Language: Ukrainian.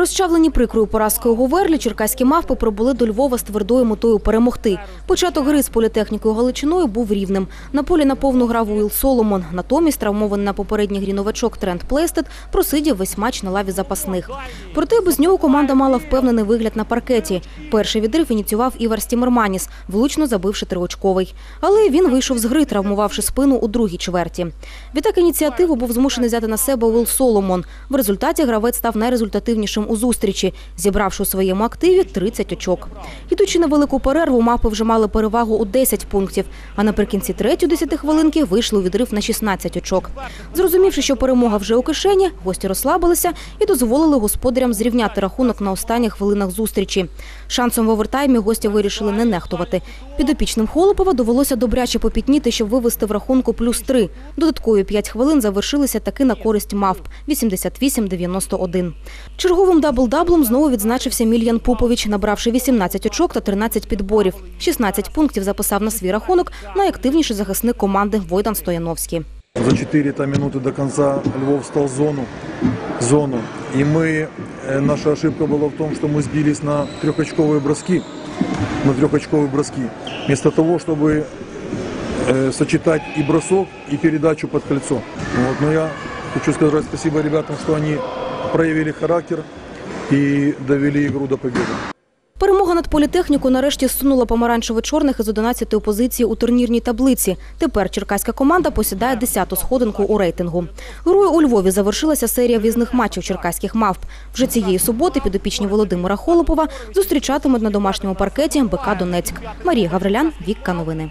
Розчавлені прикрою поразкою Говерлі, черкаські мавпи прибули до Львова з твердою метою перемогти. Початок гри з політехнікою Галичиною був рівним. На полі на повну грав Уіл Соломон. Натомість травмований на попередній грі новачок Трент Плестед просидів весь матч на лаві запасних. Проте без нього команда мала впевнений вигляд на паркеті. Перший відрив ініціював Івар Стімерманіс, влучно забивши триочковий. Але він вийшов з гри, травмувавши спину у другій чверті. Відтак ініціативу був змушений взяти на себе Уіл Соломон. В результаті гравець став найрезультативнішим у зустрічі, зібравши у своєму активі 30 очок. Ідучи на велику перерву, мапи вже мали перевагу у 10 пунктів, а наприкінці третьої 10 хвилинки вийшли у відрив на 16 очок. Зрозумівши, що перемога вже у кишені, гості розслабилися і дозволили господарям зрівняти рахунок на останніх хвилинах зустрічі. Шансом в овертаймі гості вирішили не нехтувати. Підопічним Холопова довелося добряче попітніти, щоб вивести в рахунку плюс 3. Додаткові 5 хвилин завершилися таки на користь мавп 88-91. Черговим дабл-даблом знову відзначився Мільян Попович, набравши 18 очок та 13 підборів. 16 пунктів записав на свій рахунок найактивніший захисник команди Войдан Стояновський. За 4 там, минуты до конца Львов стал зону, зону. И мы, э, наша ошибка была в том, что мы сбились на трехочковые броски, на трехочковые броски. Вместо того, чтобы э, сочетать и бросок, и передачу под кольцо. Вот. Но я хочу сказать спасибо ребятам, что они проявили характер и довели игру до победы. Перемога над політехніку нарешті зсунула помаранчево-чорних із 11-ї позиції у турнірній таблиці. Тепер черкаська команда посідає 10-ту сходинку у рейтингу. Грою у Львові завершилася серія в'їзних матчів черкаських мавп. Вже цієї суботи підопічні Володимира Холопова зустрічатимуть на домашньому паркеті БК Донецьк. Марія Гаврилян, Вікка Новини.